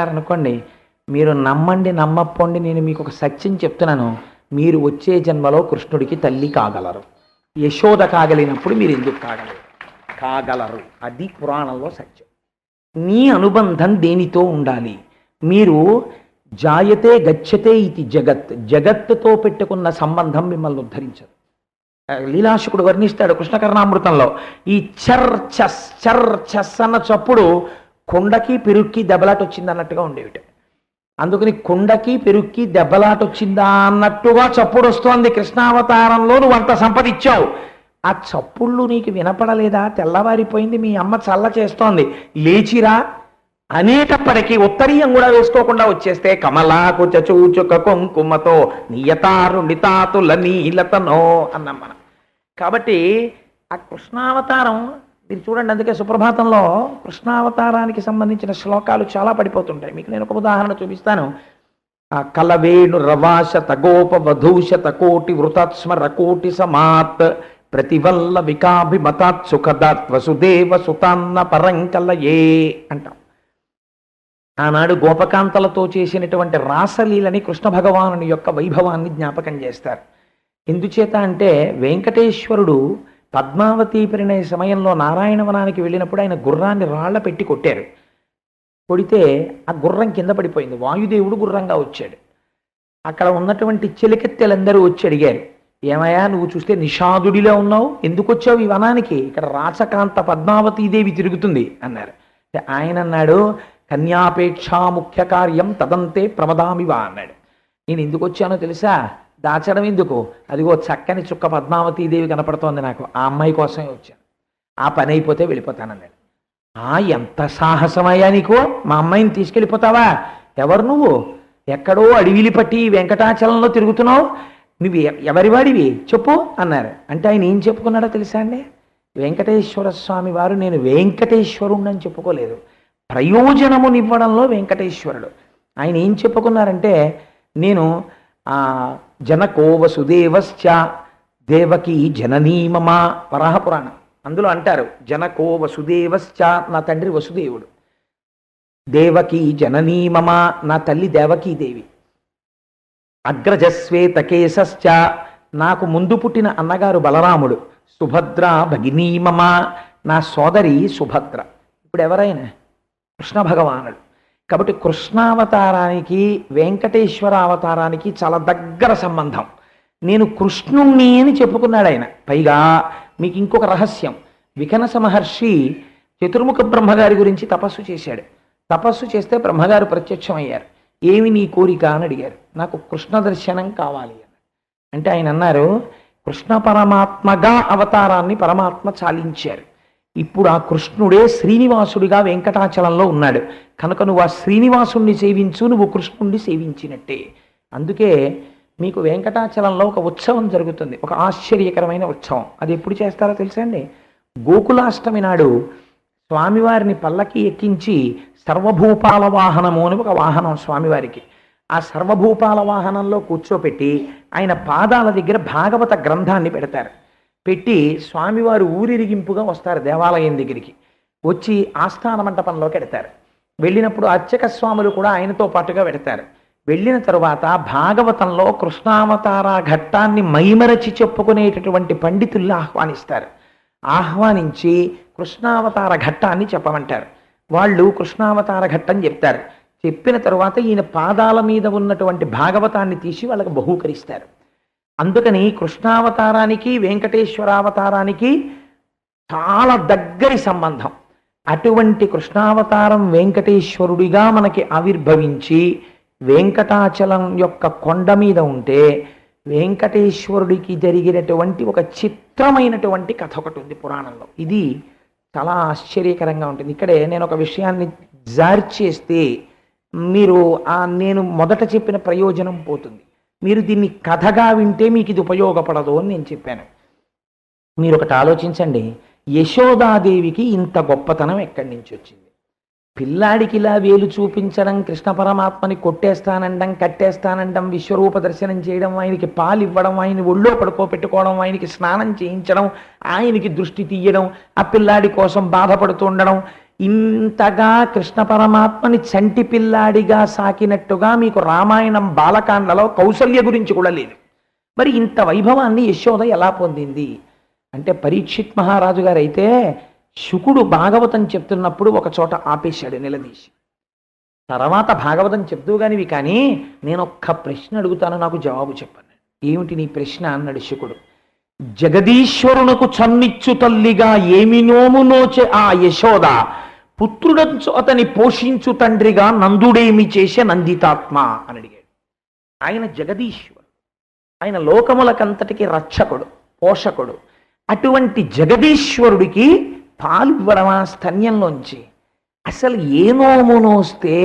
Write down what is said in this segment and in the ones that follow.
అనుకోండి మీరు నమ్మండి నమ్మపోండి నేను మీకు ఒక సత్యం చెప్తున్నాను. మీరు వచ్చే జన్మలో కృష్ణుడికి తల్లి కాగలరు. యశోద కాగలినప్పుడు మీరు ఎందుకు కాగలరు? కాగలరు. అది పురాణంలో సత్యం. నీ అనుబంధం దేనితో ఉండాలి? మీరు జాయతే గచ్చతే ఇది జగత్. జగత్తుతో పెట్టుకున్న సంబంధం మిమ్మల్ని ఉద్ధరించదు. లీలాశకుడు వర్ణిస్తాడు కృష్ణకర్ణామృతంలో ఈ చర్ చస్ చర్ చస్ అన్న చప్పుడు కుండకి పెరుక్కి దెబ్బలాట వచ్చింది అన్నట్టుగా ఉండేవిట. అందుకని కుండకి పెరుక్కి దెబ్బలాట వచ్చిందా అన్నట్టుగా చప్పుడు వస్తోంది కృష్ణావతారంలో నువ్వు అంత సంపదిచ్చావు ఆ చప్పుళ్ళు నీకు వినపడలేదా? తెల్లవారిపోయింది మీ అమ్మ చల్ల చేస్తోంది. లేచిరా. అనేటప్పటికీ ఉత్తరీయం కూడా వేసుకోకుండా వచ్చేస్తే కమలాకు చచూచుక కుంకుమతో నియతారు నితాతుల నీలతనో అన్నాం మనం కాబట్టి ఆ కృష్ణావతారం మీరు చూడండి అందుకే సుప్రభాతంలో కృష్ణావతారానికి సంబంధించిన శ్లోకాలు చాలా పడిపోతుంటాయి. మీకు నేను ఒక ఉదాహరణ చూపిస్తాను. ఆ కలవేణు రవాశత గోప వధూశత కోటి వృతాత్స్మర కోటి సమాత్ ప్రతివల్ల వికాభిమతాత్ సుఖదాత్ వసుదేవ సుతాన్న పరంకలయే అంటాం. ఆనాడు గోపకాంతలతో చేసినటువంటి రాసలీలని కృష్ణ భగవానుని యొక్క వైభవాన్ని జ్ఞాపకం చేస్తారు. ఎందుచేత అంటే వెంకటేశ్వరుడు పద్మావతి పరిణయ సమయంలో నారాయణవనానికి వెళ్ళినప్పుడు ఆయన గుర్రాన్ని రాళ్ళ పెట్టి కొట్టారు. కొడితే ఆ గుర్రం కింద పడిపోయింది. వాయుదేవుడు గుర్రంగా వచ్చాడు. అక్కడ ఉన్నటువంటి చెలికెత్తెలందరూ వచ్చి అడిగారు ఏమయ్యా నువ్వు చూస్తే నిషాదుడిలో ఉన్నావు? ఎందుకు వచ్చావు ఈ వనానికి? ఇక్కడ రాచకాంత పద్మావతీదేవి తిరుగుతుంది అన్నారు. ఆయన అన్నాడు కన్యాపేక్ష ముఖ్య కార్యం తదంతే ప్రమదామివా అన్నాడు. నేను ఎందుకు వచ్చానో తెలుసా? దాచడం ఎందుకు? అదిగో చక్కని చుక్క పద్మావతీదేవి కనపడుతోంది నాకు. ఆ అమ్మాయి కోసమే వచ్చాను. ఆ పని అయిపోతే వెళ్ళిపోతానన్నాడు. ఆ ఎంత సాహసమయ్యా నీకు? మా అమ్మాయిని తీసుకెళ్ళిపోతావా? ఎవరు నువ్వు? ఎక్కడో అడవిలి పట్టి వెంకటాచలంలో తిరుగుతున్నావు? నువ్వు ఎవరివాడివి? చెప్పు అన్నారు. అంటే ఆయన ఏం చెప్పుకున్నాడో తెలుసా అండి? వెంకటేశ్వర స్వామి వారు నేను వెంకటేశ్వరుణ్ణి అని చెప్పుకోలేదు. ప్రయోజనమునివ్వడంలో వెంకటేశ్వరుడు. ఆయన ఏం చెప్పుకున్నారంటే నేను జనకో వసుదేవశ్చ దేవకి జననీమమా వరాహపురాణం అందులో అంటారు జనకో వసుదేవశ్చ నా తండ్రి వసుదేవుడు. దేవకి జననీమమా నా తల్లి దేవకీదేవి. అగ్రజస్వేతకేశశ్చ నాకు ముందు పుట్టిన అన్నగారు బలరాముడు. సుభద్ర భగినీమమా నా సోదరి సుభద్ర. ఇప్పుడు ఎవరైనా కృష్ణ భగవానుడు. కాబట్టి కృష్ణావతారానికి వెంకటేశ్వర అవతారానికి చాలా దగ్గర సంబంధం. నేను కృష్ణుణ్ణి అని చెప్పుకున్నాడు ఆయన. పైగా మీకు ఇంకొక రహస్యం. వికనస మహర్షి చతుర్ముఖ బ్రహ్మగారి గురించి తపస్సు చేశాడు. తపస్సు చేస్తే బ్రహ్మగారు ప్రత్యక్షమయ్యారు. ఏమి నీ కోరిక అని అడిగారు. నాకు కృష్ణ దర్శనం కావాలి అని అంటే ఆయన అన్నారు కృష్ణ పరమాత్మగా అవతారాన్ని పరమాత్మ చాలించారు. ఇప్పుడు ఆ కృష్ణుడే శ్రీనివాసుడిగా వెంకటాచలంలో ఉన్నాడు. కనుక నువ్వు ఆ శ్రీనివాసుణ్ణి సేవించు నువ్వు కృష్ణుణ్ణి సేవించినట్టే. అందుకే మీకు వెంకటాచలంలో ఒక ఉత్సవం జరుగుతుంది. ఒక ఆశ్చర్యకరమైన ఉత్సవం. అది ఎప్పుడు చేస్తారో తెలుసా అండి? గోకులాష్టమి నాడు స్వామివారిని పల్లకి ఎక్కించి సర్వభూపాల వాహనము అని ఒక వాహనం స్వామివారికి. ఆ సర్వభూపాల వాహనంలో కూర్చోపెట్టి ఆయన పాదాల దగ్గర భాగవత గ్రంథాన్ని పెడతారు. పెట్టి స్వామివారు ఊరిరిగింపుగా వస్తారు దేవాలయం దగ్గరికి. వచ్చి ఆస్థాన మంటపంలోకి ఎడతారు. వెళ్ళినప్పుడు అర్చక స్వాములు కూడా ఆయనతో పాటుగా పెడతారు వెళ్ళిన తరువాత భాగవతంలో కృష్ణావతార ఘట్టాన్ని మైమరచి చెప్పుకునేటటువంటి పండితుల్ని ఆహ్వానిస్తారు. ఆహ్వానించి కృష్ణావతార ఘట్టాన్ని చెప్పమంటారు. వాళ్ళు కృష్ణావతార ఘట్టం చెప్తారు. చెప్పిన తరువాత ఈయన పాదాల మీద ఉన్నటువంటి భాగవతాన్ని తీసి వాళ్ళకి బహూకరిస్తారు. అందుకని కృష్ణావతారానికి వెంకటేశ్వరావతారానికి చాలా దగ్గరి సంబంధం. అటువంటి కృష్ణావతారం వెంకటేశ్వరుడిగా మనకి ఆవిర్భవించి వెంకటాచలం యొక్క కొండ మీద ఉంటే వెంకటేశ్వరుడికి జరిగినటువంటి ఒక చిత్రమైనటువంటి కథ ఒకటి ఉంది పురాణంలో. ఇది చాలా ఆశ్చర్యకరంగా ఉంటుంది. ఇక్కడే నేను ఒక విషయాన్ని జారి చేస్తే మీరు ఆ నేను మొదట చెప్పిన ప్రయోజనం పోతుంది. మీరు దీన్ని కథగా వింటే మీకు ఇది ఉపయోగపడదు అని నేను చెప్పాను. మీరు ఒకటి ఆలోచించండి. యశోదాదేవికి ఇంత గొప్పతనం ఎక్కడి నుంచి వచ్చింది? పిల్లాడికి ఇలా వేలు చూపించడం కృష్ణ పరమాత్మని కొట్టేస్తానండం కట్టేస్తానండం విశ్వరూప దర్శనం చేయడం ఆయనకి పాలు ఇవ్వడం ఆయన ఒళ్ళో పడుకోపెట్టుకోవడం ఆయనకి స్నానం చేయించడం ఆయనకి దృష్టి తీయడం ఆ పిల్లాడి కోసం బాధపడుతూ ఉండడం ఇంతగా కృష్ణ పరమాత్మని చంటి పిల్లాడిగా సాకినట్టుగా మీకు రామాయణం బాలకాండలో కౌసల్య గురించి కూడా లేదు. మరి ఇంత వైభవాన్ని యశోద ఎలా పొందింది? అంటే పరీక్షిత్ మహారాజు గారైతే శుకుడు భాగవతం చెప్తున్నప్పుడు ఒక చోట ఆపేశాడు నిలదీసి. తర్వాత భాగవతం చెప్తూ కానివి కానీ నేను ఒక్క ప్రశ్న అడుగుతాను నాకు జవాబు చెప్పండి. ఏమిటి నీ ప్రశ్న? అన్నాడు శుకుడు. జగదీశ్వరునకు చన్నిచ్చు తల్లిగా ఏమి నోము నోచే ఆ యశోద పుత్రుడంచు అతని పోషించు తండ్రిగా నందుడేమి చేసే నందితాత్మ అని అడిగాడు. ఆయన జగదీశ్వరుడు. ఆయన లోకములకంతటికి రక్షకుడు పోషకుడు. అటువంటి జగదీశ్వరుడికి పాలు ఇవ్వడమా స్తన్యంలోంచి అసలు ఏ నోము నోస్తే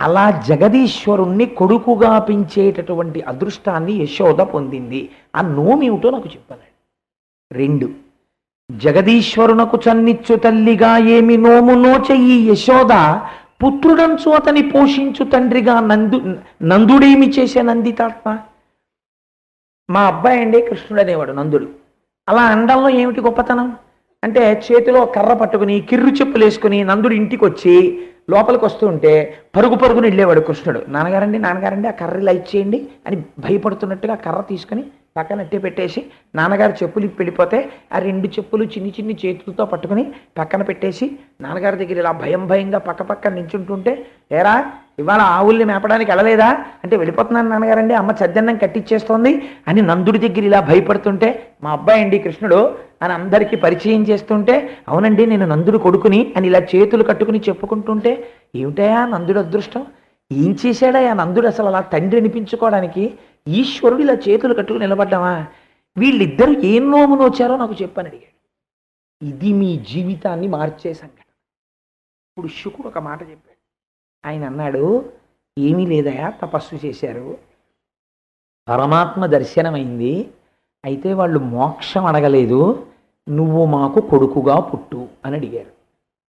అలా జగదీశ్వరుణ్ణి కొడుకుగా పెంచేటటువంటి అదృష్టాన్ని యశోద పొందింది. ఆ నోమేమిటో నాకు చెప్పాను రెండు జగదీశ్వరునకు చన్నిచ్చు తల్లిగా ఏమి నోము నోచయి యశోద పుత్రుడంచు అతని పోషించు తండ్రిగా నందు నందుడేమి చేసే నందితాత్మ? మా అబ్బాయి అండి కృష్ణుడు అనేవాడు నందుడు. అలా అండంలో ఏమిటి గొప్పతనం? అంటే చేతిలో కర్ర పట్టుకుని కిర్రు చెప్పులు వేసుకుని నందుడు ఇంటికి వచ్చి లోపలికి వస్తూ ఉంటే పరుగు పరుగుని వెళ్ళేవాడు కృష్ణుడు. నాన్నగారండి నాన్నగారండి ఆ కర్ర ఇలా ఇచ్చేయండి అని భయపడుతున్నట్టుగా కర్ర తీసుకుని పక్కనట్టి పెట్టేసి నాన్నగారు చెప్పులు ఇప్పి వెళ్ళిపోతే ఆ రెండు చెప్పులు చిన్ని చిన్ని చేతులతో పట్టుకుని పక్కన పెట్టేసి నాన్నగారి దగ్గర ఇలా భయం భయంగా పక్క పక్క నించుంటుంటే ఏరా ఇవాళ ఆవుల్ని మేపడానికి వెళ్ళలేదా? అంటే వెళ్ళిపోతున్నాను నాన్నగారండి అమ్మ చద్దన్నం కట్టిచ్చేస్తోంది అని నందుడి దగ్గర ఇలా భయపడుతుంటే మా అబ్బాయి అండి కృష్ణుడు అని అందరికీ పరిచయం చేస్తుంటే అవునండి నేను నందుడు కొడుకుని అని ఇలా చేతులు కట్టుకుని చెప్పుకుంటుంటే ఏమిటయా నందుడు అదృష్టం? ఏం చేశాడా ఆ నందుడు అసలు అలా తండ్రి అనిపించుకోవడానికి? ఈశ్వరుడు ఇలా చేతులు కట్టుకుని నిలబడ్డావా? వీళ్ళిద్దరూ ఏం నోము నోచారో నాకు చెప్పని అడిగాడు. ఇది మీ జీవితాన్ని మార్చే సంఘటన. ఇప్పుడు శుకుడు ఒక మాట చెప్పాడు. ఆయన అన్నాడు ఏమీ లేదయా తపస్సు చేశారు. పరమాత్మ దర్శనమైంది. అయితే వాళ్ళు మోక్షం అడగలేదు. నువ్వు మాకు కొడుకుగా పుట్టు అని అడిగారు.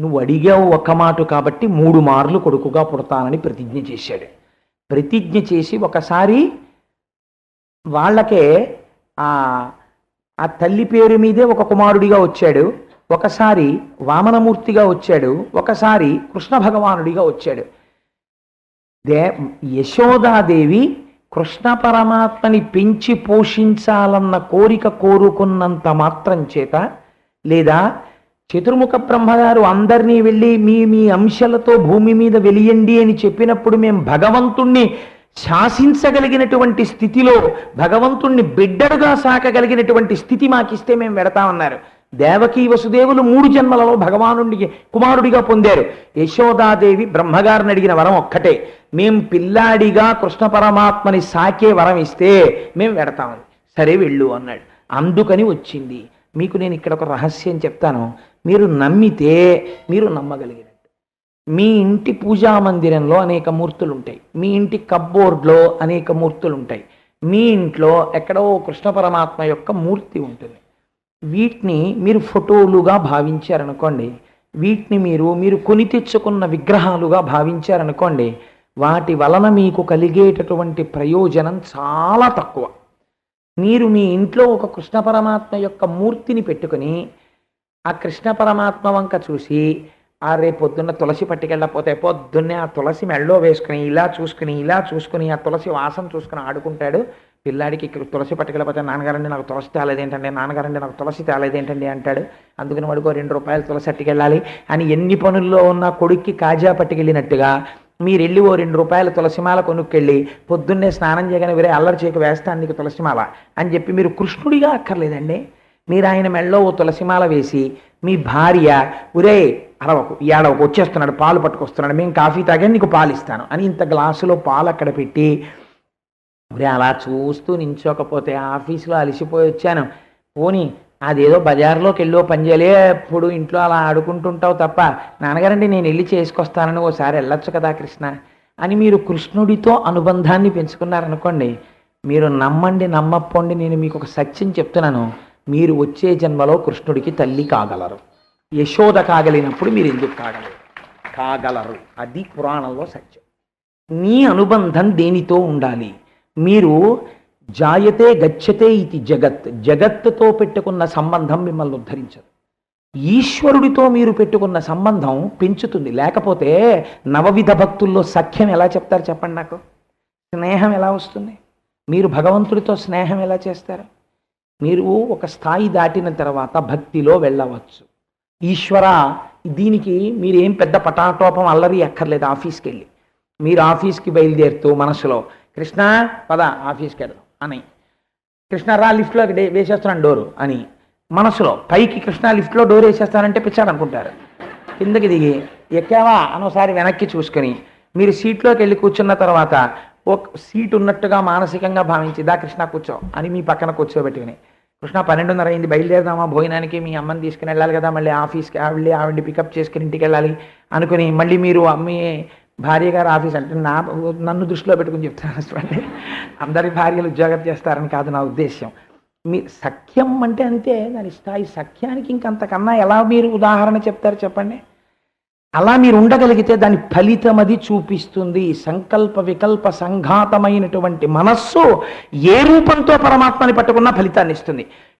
నువ్వు అడిగావు ఒక్క మాట కాబట్టి మూడు మార్లు కొడుకుగా పుడతానని ప్రతిజ్ఞ చేశాడు. ప్రతిజ్ఞ చేసి ఒకసారి వాళ్ళకే ఆ ఆ తల్లి పేరు మీదే ఒక కుమారుడిగా వచ్చాడు. ఒకసారి వామనమూర్తిగా వచ్చాడు. ఒకసారి కృష్ణ భగవానుడిగా వచ్చాడు. దే యశోదాదేవి కృష్ణ పరమాత్మని పెంచి పోషించాలన్న కోరిక కోరుకున్నంత మాత్రం చేత లేదా చతుర్ముఖ బ్రహ్మగారు అందరినీ వెళ్ళి మీ మీ అంశాలతో భూమి మీద వెలియండి అని చెప్పినప్పుడు మేము భగవంతుణ్ణి శాసించగలిగినటువంటి స్థితిలో భగవంతుణ్ణి బిడ్డడుగా సాకగలిగినటువంటి స్థితి మాకిస్తే మేము వెడతామన్నారు. దేవకీ వసుదేవులు మూడు జన్మలలో భగవానుడికి కుమారుడిగా పొందారు. యశోదాదేవి బ్రహ్మగారిని అడిగిన వరం ఒక్కటే. మేం పిల్లాడిగా కృష్ణ పరమాత్మని సాకే వరం ఇస్తే మేము వెడతామని. సరే వెళ్ళు అన్నాడు. అందుకని వచ్చింది. మీకు నేను ఇక్కడ ఒక రహస్యం చెప్తాను. మీరు నమ్మితే మీరు నమ్మగలిగారు మీ ఇంటి పూజా మందిరంలో అనేక మూర్తులు ఉంటాయి మీ ఇంటి కబ్బోర్డ్లో అనేక మూర్తులు ఉంటాయి మీ ఇంట్లో ఎక్కడో కృష్ణ పరమాత్మ యొక్క మూర్తి ఉంటుంది. వీటిని మీరు ఫోటోలుగా భావించారనుకోండి వీటిని మీరు మీరు కొని తెచ్చుకున్న విగ్రహాలుగా భావించారనుకోండి వాటి వలన మీకు కలిగేటటువంటి ప్రయోజనం చాలా తక్కువ. మీరు మీ ఇంట్లో ఒక కృష్ణ పరమాత్మ యొక్క మూర్తిని పెట్టుకుని ఆ కృష్ణ పరమాత్మ వంక చూసి ఆ రేపు పొద్దున్న తులసి పట్టుకెళ్ళకపోతే పొద్దున్నే ఆ తులసి మెళ్ళో వేసుకుని ఇలా చూసుకుని ఇలా చూసుకుని ఆ తులసి వాసన చూసుకుని ఆడుకుంటాడు. పిల్లాడికి ఇక్కడ తులసి పట్టుకెళ్ళకపోతే నాన్నగారండి నాకు తులసి తేలేదేంటండి నాన్నగారండి నాకు తులసి తేలేదేంటండి అంటాడు. అందుకని వాడికో రెండు రూపాయలు తులసి పట్టుకెళ్ళాలి అని ఎన్ని పనుల్లో ఉన్న కొడుక్కి కాజా పట్టుకెళ్ళినట్టుగా మీరు వెళ్ళి ఓ రెండు రూపాయల తులసిమాల కొనుక్కెళ్ళి పొద్దున్నే స్నానం చేయగానే వేరే అల్లరి చేయక వేస్తాను నీకు తులసిమాల అని చెప్పి మీరు కృష్ణుడిగా అక్కర్లేదండి. మీరు ఆయన మెళ్ళో ఓ తులసిమాల వేసి మీ భార్య ఒరే అరవకు ఏడవకు వచ్చేస్తున్నాడు పాలు పట్టుకొస్తున్నాడు మేము కాఫీ తాగా నీకు పాలు ఇస్తాను అని ఇంత గ్లాసులో పాలు అక్కడ పెట్టి మరి అలా చూస్తూ నించోకపోతే ఆఫీసులో అలసిపోయి వచ్చాను. పోనీ అదేదో బజార్లోకి వెళ్ళో పని చేయలే ఎప్పుడు ఇంట్లో అలా ఆడుకుంటుంటావు తప్ప నాన్నగారండి నేను వెళ్ళి చేసుకొస్తానని ఓసారి వెళ్ళొచ్చు కదా కృష్ణ అని మీరు కృష్ణుడితో అనుబంధాన్ని పెంచుకున్నారనుకోండి మీరు నమ్మండి నమ్మపోండి నేను మీకు ఒక సత్యం చెప్తున్నాను. మీరు వచ్చే జన్మలో కృష్ణుడికి తల్లి కాగలరు. యశోద కాగలిగినప్పుడు మీరు ఎందుకు కాగలరు? కాగలరు. అది పురాణంలో సత్యం. మీ అనుబంధం దేనితో ఉండాలి? మీరు జాయతే గచ్చతే ఇది జగత్. జగత్తుతో పెట్టుకున్న సంబంధం మిమ్మల్ని ఉద్ధరించదు. ఈశ్వరుడితో మీరు పెట్టుకున్న సంబంధం పెంచుతుంది. లేకపోతే నవవిధ భక్తుల్లో సఖ్యం ఎలా చెప్తారు చెప్పండి నాకు? స్నేహం ఎలా వస్తుంది? మీరు భగవంతుడితో స్నేహం ఎలా చేస్తారు? మీరు ఒక స్థాయి దాటిన తర్వాత భక్తిలో వెళ్ళవచ్చు. ఈశ్వర దీనికి మీరు ఏం పెద్ద పటాటోపం అల్లరి ఎక్కర్లేదు ఆఫీస్కి వెళ్ళి మీరు ఆఫీస్కి బయలుదేరుతూ మనసులో కృష్ణ పద ఆఫీస్కి వెళ్దాం అని. కృష్ణ రా లిఫ్ట్లో వేసేస్తున్నాను డోరు అని. మనసులో పైకి కృష్ణ లిఫ్ట్లో డోర్ వేసేస్తానంటే పిచ్చాడనుకుంటారు. కిందకి దిగి ఎక్కావా? అనోసారి వెనక్కి చూసుకొని మీరు సీట్లోకి వెళ్ళి కూర్చున్న తర్వాత ఒక సీట్ ఉన్నట్టుగా మానసికంగా భావించి దా కృష్ణ కూర్చో అని మీ పక్కన కూర్చోబెట్టుకుని కృష్ణ పన్నెండున్నర అయింది బయలుదేరదామా? భోజనానికి మీ అమ్మని తీసుకుని వెళ్ళాలి కదా మళ్ళీ ఆఫీస్కి వెళ్ళి ఆవిడ పికప్ చేసుకుని ఇంటికి వెళ్ళాలి అనుకుని మళ్ళీ మీరు మీ భార్య గారు ఆఫీస్ అంటే నా నన్ను దృష్టిలో పెట్టుకుని చెప్తాను చూడండి. అందరి భార్యలు ఉద్యోగం చేస్తారని కాదు నా ఉద్దేశ్యం. మీ సఖ్యం అంటే అంతే దాని స్థాయి సఖ్యానికి ఇంకంతకన్నా ఎలా మీరు ఉదాహరణ చెప్తారు చెప్పండి? అలా మీరు ఉండగలిగితే దాని ఫలితం అది చూపిస్తుంది. సంకల్ప వికల్ప సంఘాతమైనటువంటి మనస్సు ఏ రూపంతో పరమాత్మని పట్టుకున్నా ఫలితాన్ని ఇస్తుంది.